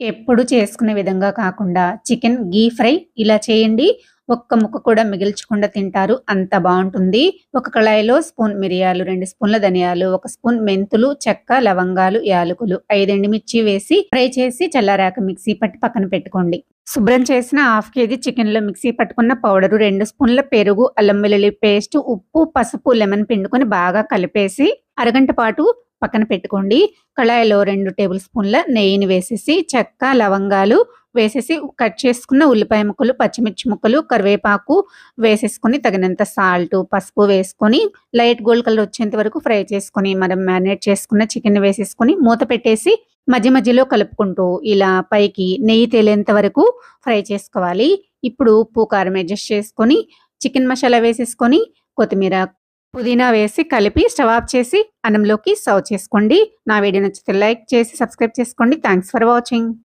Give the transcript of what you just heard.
ఎప్పుడు చేసుకునే విధంగా కాకుండా చికెన్ గీ ఫ్రై ఇలా చేయండి. ఒక్క ముక్క కూడా మిగిల్చకుండా తింటారు. అంత బాగుంటుంది. ఒక కళాయిలో స్పూన్ మిరియాలు రెండు స్పూన్ల ధనియాలు ఒక స్పూన్ మెంతులు చెక్క లవంగాలు యాలకులు ఐదు ఎండుమిర్చి వేసి ఫ్రై చేసి చల్లారాక మిక్సీ పట్టి పక్కన పెట్టుకోండి. శుభ్రం చేసిన హాఫ్ కేజీ చికెన్లో మిక్సీ పట్టుకున్న పౌడరు రెండు స్పూన్ల పెరుగు అల్లం వెల్లుల్లి పేస్ట్ ఉప్పు పసుపు లెమన్ పిండుకొని బాగా కలిపేసి అరగంట పాటు పక్కన పెట్టుకోండి. కళాయిలో రెండు టేబుల్ స్పూన్ల నెయ్యిని వేసేసి చెక్క లవంగాలు వేసేసి కట్ చేసుకున్న ఉల్లిపాయ ముక్కలు పచ్చిమిర్చి ముక్కలు కరివేపాకు వేసేసుకొని తగినంత సాల్ట్ పసుపు వేసుకొని లైట్ గోల్డ్ కలర్ వచ్చేంత వరకు ఫ్రై చేసుకొని మనం మ్యారినేట్ చేసుకున్న చికెన్ వేసేసుకొని మూత పెట్టేసి మధ్య మధ్యలో కలుపుకుంటూ ఇలా పైకి నెయ్యి తేలేంత వరకు ఫ్రై చేసుకోవాలి. ఇప్పుడు ఉప్పు కారం అడ్జస్ట్ చేసుకొని చికెన్ మసాలా వేసేసుకొని కొత్తిమీర పుదీనా వేసి కలిపి స్టవ్ ఆఫ్ చేసి అన్నంలోకి సర్వ్ చేసుకోండి. నా వీడియో నచ్చితే లైక్ చేసి సబ్స్క్రైబ్ చేసుకోండి. Thanks for watching.